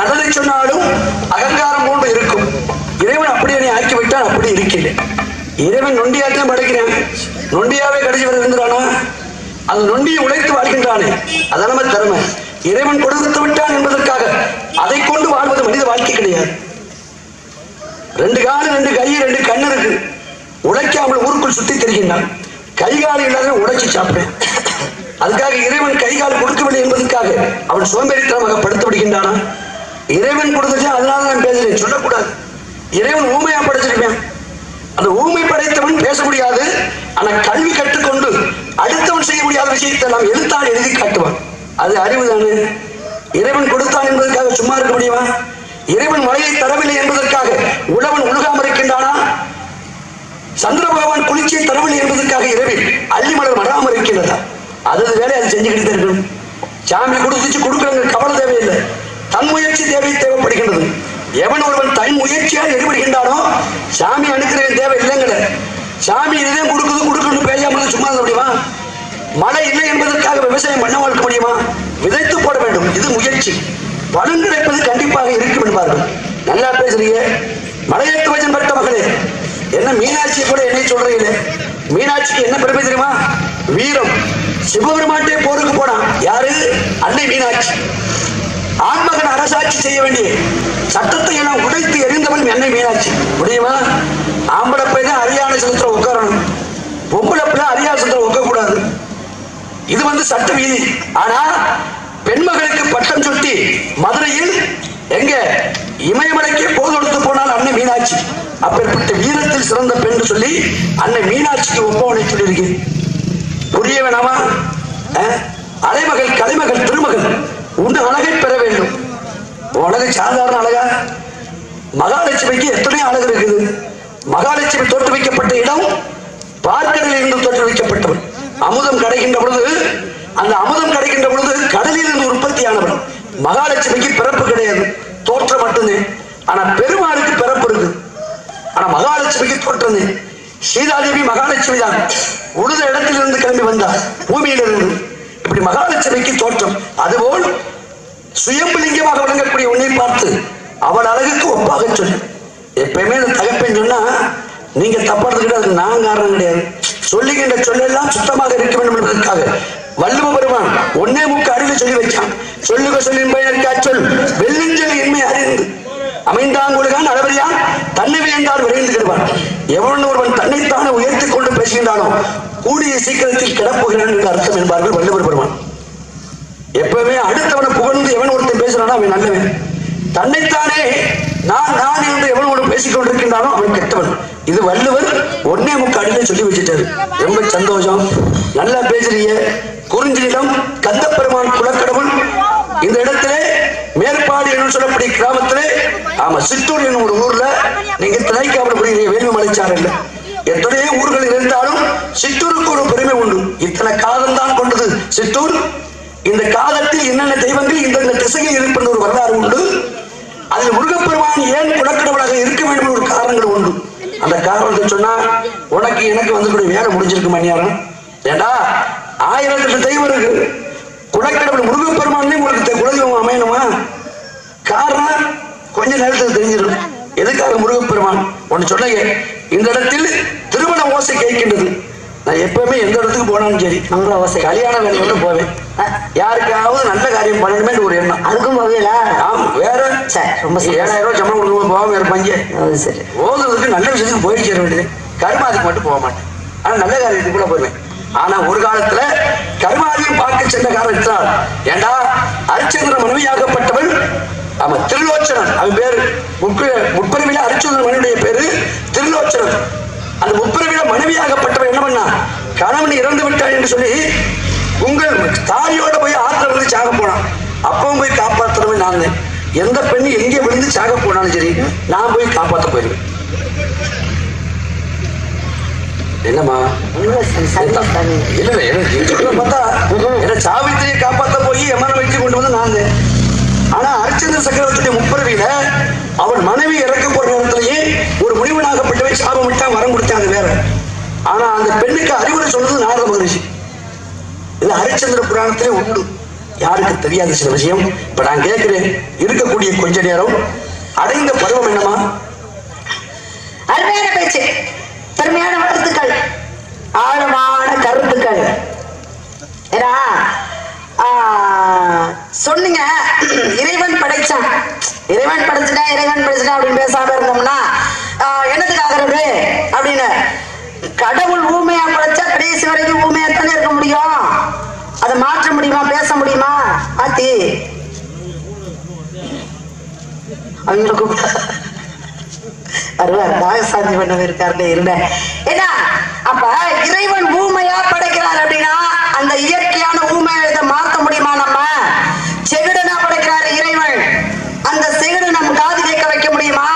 நல்லதை சொன்னாலும் அகங்காரம் போன்று இருக்கும். இறைவன் அப்படி என்னை ஆக்கிவிட்டால் அப்படி இருக்கிறேன் இறைவன் நொண்டியாட்டம் படைக்கிறேன். நொண்டியாவே கடைசி வரை இருந்தானா அந்த நொண்டியை உழைத்து வாழ்கின்றானே. அதான் நம்ம திறமை. இறைவன் கொடுத்து விட்டான் என்பதற்காக அதை கொண்டு வாழ்வது மனித வாழ்க்கை கிடையாது. ரெண்டு காலு ரெண்டு கை ரெண்டு கண்ணு இருக்கு. உழைக்காமல் ஊருக்குள் சுத்தி தெரிகின்றான். கை கால் இல்லாத உழைச்சி சாப்பிடுவேன் அதுக்காக இறைவன் கை கால் கொடுக்கவில்லை என்பதற்காக அவன் சோம்பேறித்தனமாக படுத்து விடுகின்றானா? இறைவன் கொடுத்துச்சு அதனால நான் பேசுறேன். சொல்லக்கூடாது. இறைவன் ஊமையா படைச்சிருக்கேன். அந்த ஊமை படைத்தவன் பேச முடியாது ஆனா கல்வி கற்றுக்கொண்டு அடுத்தவன் செய்ய முடியாத விஷயத்தை நாம் எழுத்தால் எழுதி காட்டுவான். அது அறிவு தானே. இறைவன் கொடுத்தான் என்பதற்காக சும்மா இருக்க முடியுமா? இறைவன் மழையை தரவில்லை என்பதற்காக உழவன் உழுகாமல் இருக்கின்றானா? சந்திர பகவான் குளிர்ச்சியை தரவில்லை என்பதற்காக இரவில் அள்ளி மலர் மறாமல் இருக்கின்றதா? அது வேலை அது செஞ்சுக்கிட்டு தான் இருக்கணும். சாமி கொடுத்துச்சு கொடுக்குறவங்க கவலை தேவையில்லை. தன் முயற்சி தேவை தேவைப்படுகின்றது. எவன் ஒருவன் தன் முயற்சியால் ஈடுபடுகின்றானோ சாமி அனுக்கிறவன் தேவை இல்லைங்கிற சாமி இதுதான் கொடுக்குது கொடுக்கணும் பேசாமல் சும்மா முடியுமா? மழை இல்லை என்பதற்காக விவசாயம் பண்ண வாழ்க்க முடியுமா? விதைத்து போட வேண்டும். இது முயற்சி. பலன் கிடைப்பது கண்டிப்பாக இருக்கும் என்பார்கள். நல்லா பேசுறீங்க. மலையத்து வச்சம் பெற்ற மகளே என்ன மீனாட்சி கூட என்னை சொல்றீங்களே? மீனாட்சிக்கு என்ன பெருமை தெரியுமா? வீரம். சிவபெருமாட்டே போருக்கு போனான். யாரு? அன்னை மீனாட்சி. ஆன்மகன் அரசாட்சி செய்ய வேண்டிய சட்டத்தை எல்லாம் உடைத்து எறிந்தவன் என்னை மீனாட்சி. முடியுமா? ஆம்பளை போய் தான் அரியான சந்திரம் உட்காரணும் பொம்பளை பிள்ளை அரியான சந்திரம் உட்க கூடாது இது வந்து சட்ட வீதி. ஆனா பெண்மகளுக்கு பட்டம் சுட்டி மதுரையில் எங்க இமயமலைக்கே போது கொடுத்து போனால் அன்னை மீனாட்சி. அப்பேற்பட்ட வீரத்தில் சிறந்த பெண் சொல்லி அன்னை மீனாட்சிக்கு ஒப்பவனை சொல்லியிருக்கேன் புரிய வேணாமா? அலைமகள் கலைமகள் திருமகள். உன் அழகை பெற வேண்டும். உலக சாதாரண அழகா. மகாலட்சுமிக்கு எத்தனையோ அழகு இருக்குது. மகாலட்சுமி தோற்றுவிக்கப்பட்ட இடம் பார்க்கடலில் இருந்து தோற்றுவிக்கப்பட்டவள் அமுதம் கிடைக்கின்ற பொழுது அந்த அமுதம் கிடைக்கின்ற பொழுது கடலில் இருந்து உற்பத்தியானவள் மகாலட்சுமிக்கு பிறப்பு கிடையாது. தோற்றம் மட்டுமே. ஆனா பெருமாளுக்கு பிறப்பு இருக்கு. ஆனா மகாலட்சுமிக்கு தோற்றது சீதாதேவி மகாலட்சுமி தான் உழுத இடத்திலிருந்து கிளம்பி வந்தார். பூமியிலிருந்து. இப்படி மகாலட்சுமிக்கு தோற்றம். அதுபோல் சுயம்புலிங்கமாக விளங்கக்கூடிய உன்னை பார்த்து அவள் அழகுக்கு ஒப்பாக சொல்லு. எப்பயுமே இந்த தகப்பேன் சொன்னா நீங்க தப்பாடுறதுக்கு கிடையாது நான் காரணம் கிடையாது. சொல்லுகின்ற சொல்லெல்லாம் சுத்தமாக இருக்க வேண்டும் என்பதற்காக வள்ளுவ பெருமான் ஒன்னே முக்கு அறிவு சொல்லி வைச்சான். சொல்லுக சொல்லின் பயனற்கா சொல் வெள்ளிஞ்சல் இன்மை அறிந்து. அமைந்தாங்குழுகான் அளவறியான் தன்னை வியந்தால் விரைந்து கிடுவான் எவன் ஒருவன் தன்னைத்தானே உயர்த்தி கொண்டு பேசுகின்றானோ கூடிய சீக்கிரத்தில் கிடப்புகிறான் என்று அர்த்தம் என்பார்கள் வள்ளுவர் பெருமான். எப்பவுமே அடுத்தவனை புகழ்ந்து எவன் ஒருத்தன் பேசுறானோ அவன் நல்லவன். தன்னைத்தானே நான் நான் என்று எவன் ஒன்று பேசிக் கொண்டிருக்கின்றானோ அவன் கெட்டவன். இது வள்ளுவர் ஒன்னே முக்காடியில சொல்லி வச்சுட்டாரு. ரொம்ப சந்தோஷம். நல்லா பேசுறீங்க. குறிஞ்சியிடம் கந்தப்பெருமான் குலக்கடவுள். இந்த இடத்துல மேற்பாடு என்று சொல்லக்கூடிய கிராமத்துல ஆமா சித்தூர் என்னும் ஒரு ஊர்ல நீங்க திணைக்காமல் புரியுறீங்க வேல்வி மலைச்சாரல்ல எத்தனையோ ஊர்கள் இருந்தாலும் சித்தூருக்கு ஒரு பெருமை உண்டு. இத்தனை காலம் தான் கொண்டது சித்தூர். இந்த காலத்தில் என்னென்ன தெய்வங்கள் இந்த திசையில் இருப்பது ஒரு வரலாறு உண்டு. அதில் முருகப்பெருமான் ஏன் குலக்கடவுளாக இருக்க வேண்டும் என்ற ஒரு காரணங்கள் உண்டு. அந்த காரணத்தை சொன்னா உனக்கு எனக்கு வந்து கூட வேலை முடிஞ்சிருக்கு மணியாரம் ஏண்டா ஆயிரத்தி எட்டு தெய்வம் இருக்கு. குலக்கடவுள் முருகப்பெருமானே உங்களுக்கு குலதெய்வம் அமையணுமா? காரணம் கொஞ்ச நேரத்தில் தெரிஞ்சிடும். எதுக்காக முருகப்பெருமான்? ஒன்னு சொன்னீங்க இந்த இடத்தில் திருமண ஓசை கேட்கின்றது. நான் எப்பவுமே எந்த இடத்துக்கு போனாலும் சரி மங்கள ஓசை கல்யாண வேலையோட போவேன். யாருக்காவது நல்ல காரியம் பண்ணணுமே ஒரு எண்ணம். அதுக்கும் போவீங்களா ஆம் வேற ரொம்ப ஏழாயிரம் ரூபாய் சம்பளம் கொடுக்க போகாம இருப்பாங்க அது சரி. ஓதுறதுக்கு நல்ல விஷயத்துக்கு போய் சேர வேண்டியது. கர்மாதிக்கு மட்டும் போக மாட்டேன். ஆனா நல்ல காரியத்துக்கு கூட போவேன். ஆனா ஒரு காலத்துல கர்மாதியும் பார்க்க சென்ற காரணத்தினால் ஏண்டா அரிச்சந்திர மனைவியாகப்பட்டவள் ஆமா திருலோச்சனன் அவன் பேரு முற்பிறவில அரிச்சந்திர மனைவியுடைய பேரு திருலோச்சனன் அந்த முற்பிறவில மனைவியாகப்பட்டவன் என்ன பண்ணா கணவன் இறந்து விட்டான் என்று சொல்லி உங்கள் தாயோட போய் ஆத்திர வந்து சாக போனான் அப்பவும் போய் காப்பாற்றுறவன் நான். எந்த பெண்ணு எங்கே விழுந்து சாக போனாலும் சரி நான் போய் காப்பாற்ற போயிருவேன் என்னம்மா. இல்ல பார்த்தா ஹரிச்சந்திர புராணத்திலே உண்டு. யாருக்கு தெரியாத சில விஷயம். இப்ப நான் கேட்கிறேன். இருக்கக்கூடிய கொஞ்ச நேரம். அடைந்த பருவம் என்னமா அருமையான பேச்சு. பெருமையான வாழ்த்துக்கள். ஆழமான கருத்துக்கள். ஏன்னா சொன்னீங்க இறைவன் படைச்சான். இறைவன் படைச்சிட்டா இறைவன் படைச்சுட்டா அப்படின்னு பேசாம இருந்தோம்னா என்னதுக்கு ஆகிறது? அப்படின்னு. கடவுள் ஊமையா படைச்சா கடைசி வரைக்கும் ஊமையா தானே இருக்க முடியும். அதை மாற்ற முடியுமா பேச முடியுமா? மாத்தி அவங்கள கூப்பிட்டு வருவார். நாகசாந்தி பண்ணவே இருக்காருன்னு இருந்தேன் ஏன்னா அப்ப இறைவன் ஊமையா படைக்கிறார் அப்படின்னா அந்த இயற்கையான ஊமையை இதை மாத்த முடியுமா நம்ம? செகுடனா படைக்கிறாரு இறைவன். அந்த செவிடு நம்ம காது கேட்க வைக்க முடியுமா?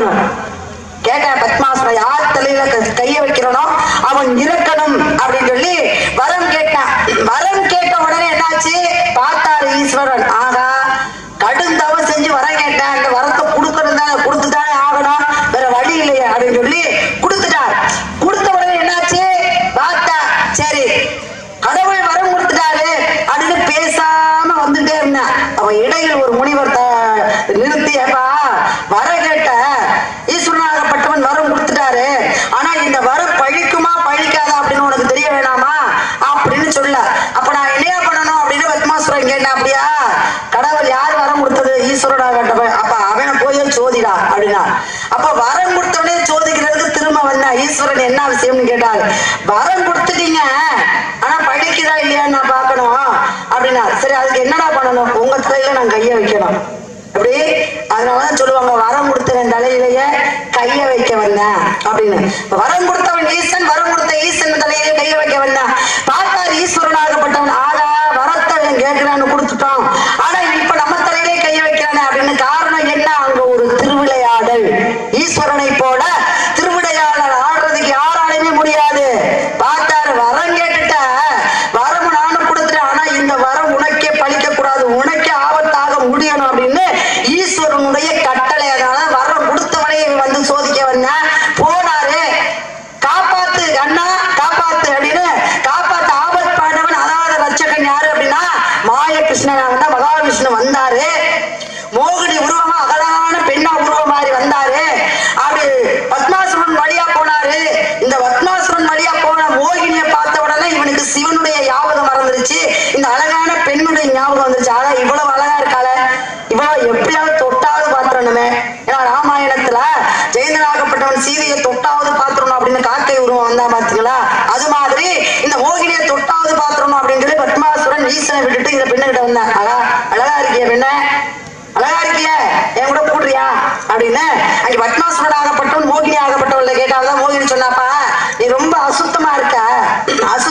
சொல்லணும் கேட்டேன் பத்மாசனம் யார் தலையில கைய வைக்கிறனோ அவன் இறக்கணும் அப்படின்னு சொல்லி வரம் கேட்டான். வரம் கேட்ட உடனே என்னாச்சு? பார்த்தாரு ஈஸ்வரன். ஆகா கடும் தவம் செஞ்சு வரம் கேட்டேன். அந்த வரத்தை கொடுக்கணும் தானே கொடுத்துதானே ஆகணும். வேற வழி இல்லையே அப்படின்னு சொல்லி கேட்டார் வரம் கொடுத்துட்டீங்க. ஆனா படிக்குதா இல்லையான்னு நான் பாக்கணும் அப்படின்னா சரி அதுக்கு என்னடா பண்ணணும்? உங்க தலையில நான் கைய வைக்கணும். அப்படி அதனாலதான் சொல்லுவாங்க வரம் கொடுத்த தலையிலேயே கைய வைக்க வந்தேன். அப்படின்னு. வரம் கொடுத்தவன் ஈசன் வரம் வந்தா பாத்துக்கலா அது மாதிரி இந்த மோகினியை தொட்டாவது பாத்திரணும் அப்படின்னு சொல்லி பத்மாசுரன் ஈசனை விட்டுட்டு இந்த பெண்ணுகிட்ட வந்தாங்க அழகா அழகா இருக்கிய பெண்ண. அழகா இருக்கிய. என் கூட கூடுறியா? அப்படின்னு. அங்க பத்மாசுரன் ஆகப்பட்டவன் மோகினி ஆகப்பட்டவள் கேட்டால்தான் மோகினி சொன்னாப்பா நீ ரொம்ப அசுத்தமா இருக்க. அசு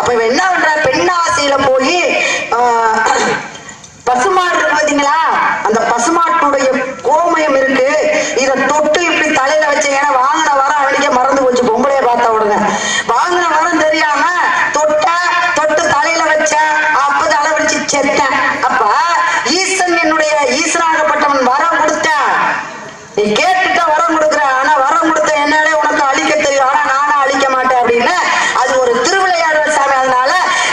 அப்ப இவன் என்ன பண்ற பெண் ஆசையில போய் பசுமாடு இருக்கு பாத்தீங்களா அந்த பசுமாட்டுடைய கோமயம் இருக்கு இத தொட்டு இப்படி தலையில வச்சீங்கன்னா வாங்கின வரம் அடிக்க மறந்து போச்சு பொம்பளைய பார்த்த உடனே வாங்கின வரம் தெரியாம தொட்ட தொட்டு தலையில வச்ச அப்ப தலை வச்சு செத்தேன் அப்ப ஈசன் என்னுடைய ஈசனாகப்பட்டவன் வரம் கொடுத்தேன் நீ கேட்டுட்ட வரம் கொடுக்குற ஆனா வரம் கொடுத்த என்னாலே உனக்கு அழிக்க தெரியும் ஆனா நானும் அழிக்க மாட்டேன் அப்படின்னு அது ஒரு திருவிளையாடல் சாமி அதனால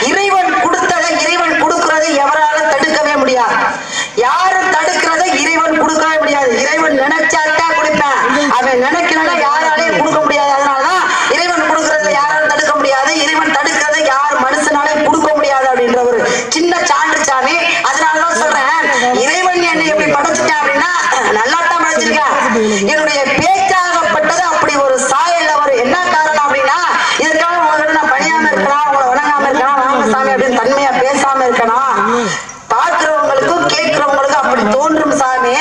இறைவன் கொடுத்ததை இறைவன் கொடுக்கறதை எவராலும் தடுக்கவே முடியாது யாரும் தடுக்கிறதை இறைவன் கொடுக்கவே முடியாது இறைவன் நினைச்சாட்டா கொடுப்பேன் அவன் நினைக்கலன்னா யாராலையும் கொடுக்க முடியாது அதனாலதான் இறைவன் கொடுக்கறதை யாராலும் தடுக்க முடியாது இறைவன் தடுக்கிறதை யார் மனுஷனாலையும் கொடுக்க முடியாது அப்படின்ற ஒரு சின்ன சான்று சாமி அதனாலதான் சொல்றேன் இறைவன் என்னை எப்படி படைச்சிட்டேன் அப்படின்னா நல்லா தான் படைச்சிருக்கேன் என்னுடைய பேச்சாகப்பட்டது அப்படி ஒரு சாயல்ல வரும் என்ன காரணம் அப்படின்னா இதற்காக உங்ககிட்ட நான் பணியாம இருக்கலாம் உங்களை வணங்காம இருக்கலாம் வாங்க சாமி அப்படின்னு தன்மையா பேசாம இருக்கணும் பார்க்கிறவங்களுக்கும் கேட்கிறவங்களுக்கும் அப்படி தோன்றும் சாமி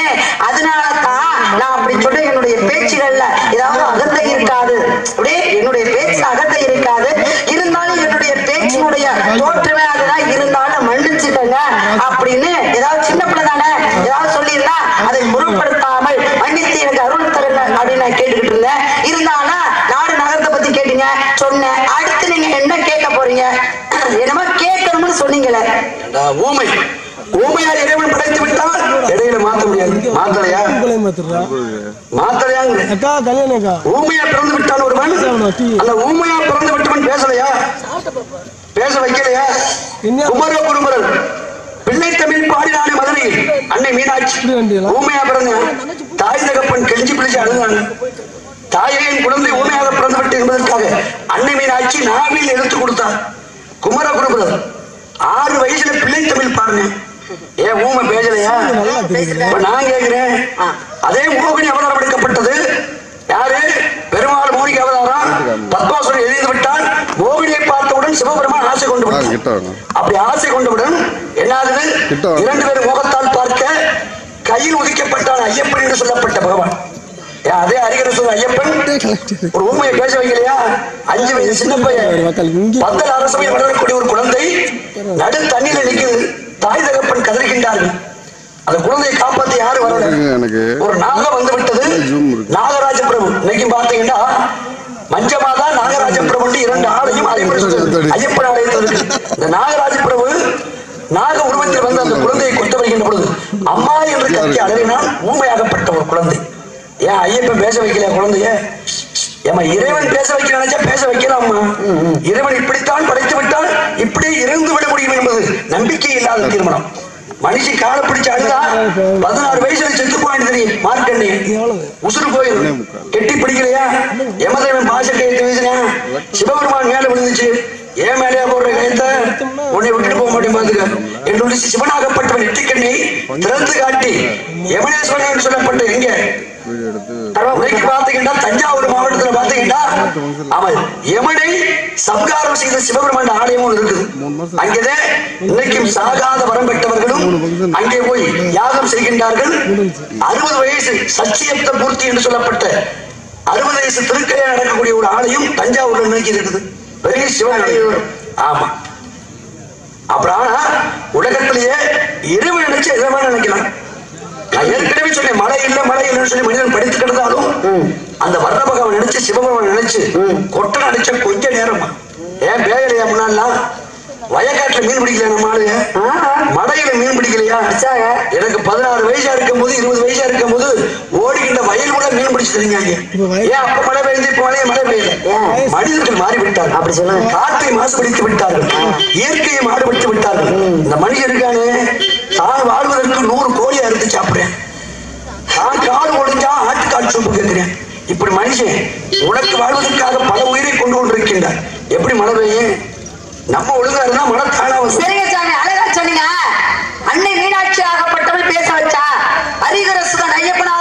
அதனால தான் நான் அப்படி சொல்லி என்னுடைய பேச்சுகள்ல ஏதாவது அகத்தை இருக்காது அப்படியே என்னுடைய பேச்சு அகத்தை இருக்காது இருந்தாலும் என்னுடைய பேச்சினுடைய தோற்றமே அதுதான் இருந்தாலும் மன்னிச்சுக்கங்க அப்படின்னு ஏதாவது சின்ன பிள்ளை தானே ஏதாவது சொல்லியிருந்தா அதை முறைப்படுத்தாமல் மன்னித்து எனக்கு அருள் தருங்க அப்படின்னு நான் கேட்டுக்கிட்டு இருந்தேன் இருந்தாலும் நாடு நகரத்தை பத்தி கேட்டீங்க சொன்னேன் அடுத்து நீங்க என்ன கேட்க போறீங்க என்னமோ கேட்கணும்னு சொன்னீங்களே ஊமை. ஊமையார் இறைவன் படைத்து விட்டால் இடையில மாத்த முடியாது. மாத்தலையா? மாத்தலையாங்க அக்கா கல்யாணம் அக்கா. ஊமையா பிறந்து விட்டான் ஒருவன் அந்த ஊமையா பிறந்து விட்டவன் பேசலையா? பேச வைக்கலையா? குமர குருமரன் பிள்ளை தமிழ் பாடினானே மதுரையில் அன்னை மீனாட்சி? ஊமையா பிறந்தான் தாய் தகப்பன் கெஞ்சி பிடிச்சு அழுதான். தாயே என் குழந்தை ஊமையாக பிறந்து விட்டு என்பதற்காக அன்னை மீனாட்சி நாவில் எடுத்து கொடுத்தார் குமர குருபரர் ஆறு வயசுல பிள்ளை தமிழ் பாருங்க ஏன் ஊமை பேசலையா? நான் கேக்குறேன். அதே மோகினி அவதாரம் எடுக்கப்பட்டது. யாரு? பெருமாள் மோகினி அவதாரம். பத்மாசுரன் எழுதி விட்டால் மோகினியை பார்த்தவுடன் சிவபெருமான் ஆசை கொண்டு வேணும் அப்படி ஆசை கொண்டவுடன் என்னாகுது. இரண்டு பேரும் முகத்தால் பார்க்க கையில் உதிக்கப்பட்டான் ஐயப்பன் என்று சொல்லப்பட்ட பகவான். அதே சொல்ல ஐயப்பன். ஒரு ஊமையை பேச வைக்கலையா? அஞ்சு வயசு சின்ன பையன் பந்தல் வளரக்கூடிய ஒரு குழந்தை நடு தண்ணியில நிக்குது தாய் தகப்பன் கதறுகின்றார்கள் அந்த குழந்தையை காப்பாத்தி யாரு வரல ஒரு நாகம் வந்து விட்டது. நாகராஜ பிரபு. இன்னைக்கு பாத்தீங்கன்னா மஞ்சமாதா நாகராஜ பிரபு இரண்டு ஆடையும் ஐயப்பன் ஆலயத்தில் இந்த நாகராஜ பிரபு நாக உருவத்தில் வந்து அந்த குழந்தையை கொண்டு வருகின்ற பொழுது அம்மா என்று கத்தி அழகினால் ஊமையாகப்பட்ட ஒரு குழந்தை. ஏன் ஐயப்பன் பேச வைக்கல குழந்தைய? ஏமா இறைவன் பேச வைக்க நினைச்சா பேச வைக்கலாமா இறைவன் இப்படித்தான் படைத்து விட்டால் இப்படி இருந்து விட முடியும் என்பது நம்பிக்கை இல்லாத தீர்மானம் மனுஷி காலை பிடிச்சு அழுதா பதினாறு வயசுல செத்து போயிட்டு தெரியும். மார்க்கண்ணி உசுறு போயிடும் கெட்டி பிடிக்கலையா? யமதேவன் பாச கையெழுத்து வீசினா? சிவபெருமான் மேல விழுந்துச்சு. ஏன் மேலேயா போடுற கையத்தை? உன்னை விட்டுட்டு போக மாட்டேன் பாத்துக்க. என்று சிவனாகப்பட்டவன் நெற்றிக்கண்ணை திறந்து காட்டி யமனேஸ்வரன் சொல்லப்பட்ட எங்க? இன்னைக்கு பாத்தீங்கன்னா தஞ்சாவூர் மாவட்டத்துல பாத்தீங்கன்னா அவன் யமனை சம்காரம் செய்த சிவபெருமான் ஆலயமும் இருக்குது. அங்கேதான் இன்னைக்கும் சாகாத வரம் பெற்றவர்களும் அங்கே போய் யாகம் செய்கின்றார்கள். அறுபது வயசு சச்சியப்த பூர்த்தி என்று சொல்லப்பட்ட அறுபது வயசு திருக்கையா நடக்கக்கூடிய ஒரு ஆலயம் தஞ்சாவூர்ல இன்னைக்கு இருக்குது. பெரிய சிவன். ஆமா. அப்புறம் ஆனா, உலகத்திலேயே இறைவன் நினைச்சு இறைவன் நினைக்கலாம். நான் ஏற்கனவே சொன்னேன் மழை இல்ல மழை இல்லைன்னு சொல்லி மனிதன் படித்து கிடந்தாலும் அந்த வர்ண பகவான் நினைச்சு சிவபகவான் நினைச்சு கொட்டை அடிச்ச கொஞ்ச நேரம். ஏன் பேயலையா முன்னாலாம் வயக்காட்டுல மீன் பிடிக்கல நம்ம ஆளு மடையில மீன் பிடிக்கலையா? எனக்கு பதினாறு வயசா இருக்கும் போது இருபது வயசா இருக்கும் போது ஓடிக்கிட்ட வயல் கூட மீன் பிடிச்சு தெரிஞ்சாங்க ஏன் அப்ப மழை பெய்ஞ்சு இப்ப மழையே? மழை பெய்யல. மனிதர்கள் மாறி விட்டார் அப்படி சொல்லுங்க. காற்றை மாசுபடுத்தி விட்டார்கள். இயற்கையை மாறுபடுத்தி விட்டார்கள். இந்த மனிதர் இருக்கானே? தான் வாழ்வதற்கு நூறு கோழி அறுத்து சாப்பிடுறேன். நான் கால் ஒடிஞ்சா ஆட்டுக்கால் சூப்பு கேட்கிறேன். இப்படி மனுஷன் உனக்கு வாழ்வதற்காக பல உயிரை கொண்டு கொண்டிருக்கின்றார் எப்படி மழை பெய்யும்? நம்ம ஒழுங்கா இருந்தா மன தானா வரும். சரிங்க சாமி அழகா சொன்னீங்க. அன்னை மீனாட்சி ஆகப்பட்டவள் பேச வச்சா. அரிகரசுதான் ஐயப்பனா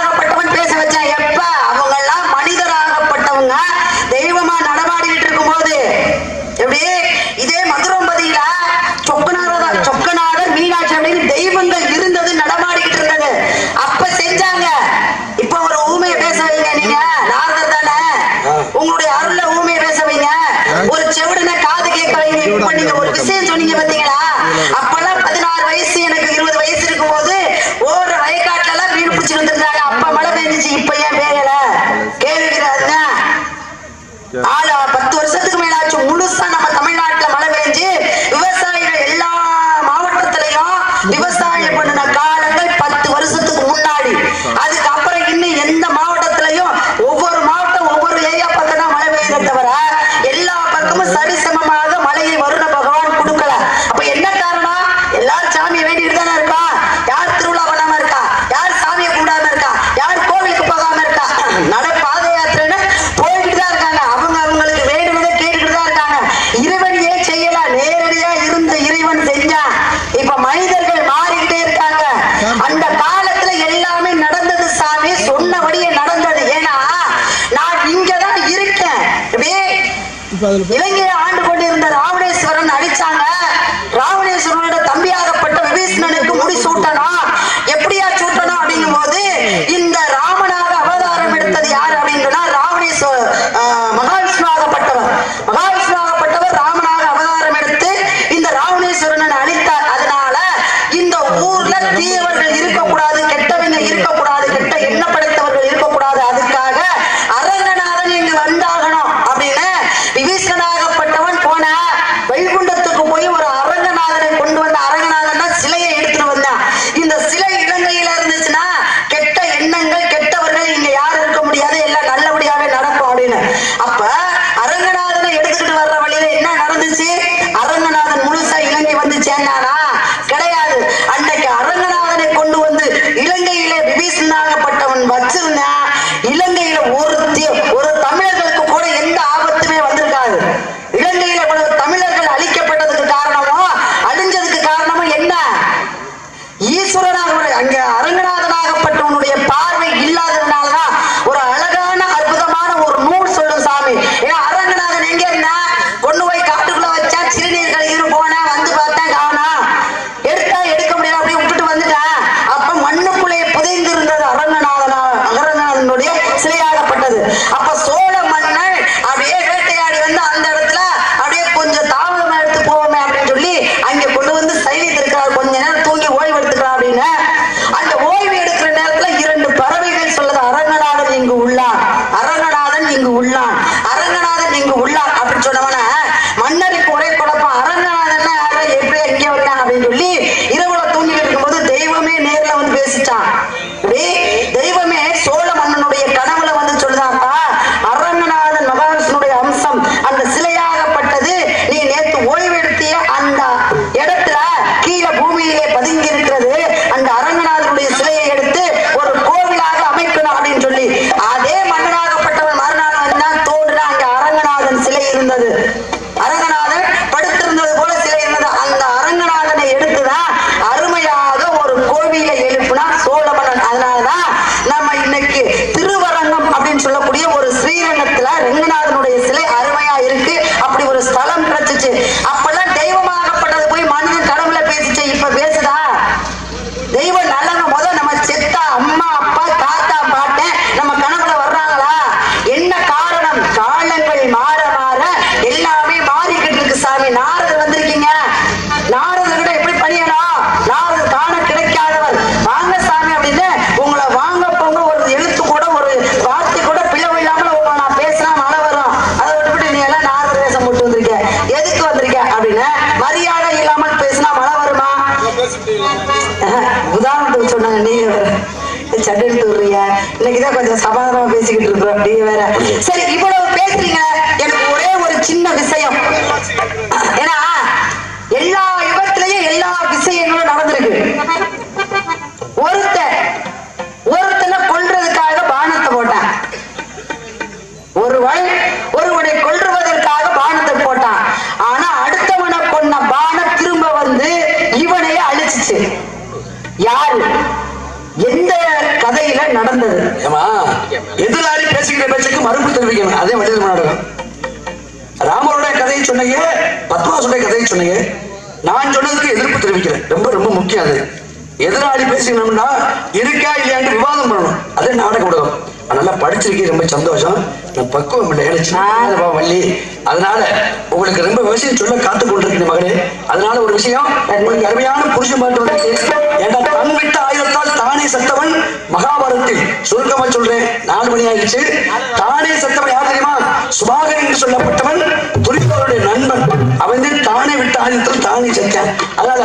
அங்க அரங்கன் சமாதானமா பேசிக்கிட்டு இருக்கோம் நீ வேற. சரி இவ்வளவு பேசுறீங்க. எனக்கு ஒரே ஒரு சின்ன விஷயம். நடந்தது. எதிராளி பேசுகிற பேச்சுக்கு மறுப்பு தெரிவிக்கணும். அதே மனித நாடகம் ராமருடைய கதையை சொன்னீங்க பத்மாசுடைய கதையை சொன்னீங்க. நான் சொன்னதுக்கு எதிர்ப்பு தெரிவிக்கிறேன். ரொம்ப ரொம்ப முக்கியம் அது. எதிராளி பேசிக்கணும்னா இருக்கா இல்லையான்னு விவாதம் பண்ணணும். அதே நாடக ஊடகம். நான் நல்லா படிச்சிருக்கேன் ரொம்ப சந்தோஷம். நான் பக்குவம் இல்லை. எனக்கு வள்ளி. அதனால உங்களுக்கு ரொம்ப விஷயம் சொல்ல காத்து கொண்டிருக்கேன் மகளே. அதனால ஒரு விஷயம் உங்களுக்கு அருமையான புருஷ மாற்றம் ஏன்னா தன் விட்டு தானே செத்தவன் மகாபாரதத்தில் சுருக்கமா சொல்றேன். நாலு மணி ஆயிடுச்சு. தானே செத்தவன் யார் தெரியுமா? சுபாகர் என்று சொல்லப்பட்டவன் துரியோருடைய நண்பன். அவன் தானே விட்ட ஆயுதத்தில் தானே செத்தான். அதான்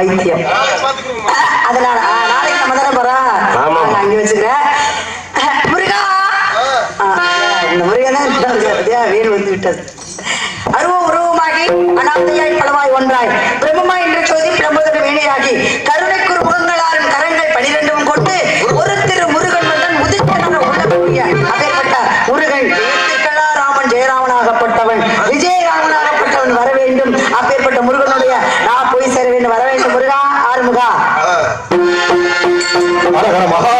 வைத்தியம். அதனால நாளைக்கு நம்ம தானே போறோம். அங்க வச்சுக்கிறேன் முருகா! இந்த முருகன் வேல் வந்து விட்டது. அருவம் உருவமாகி அனாதையாய் பலமாய் ஒன்றாய். வர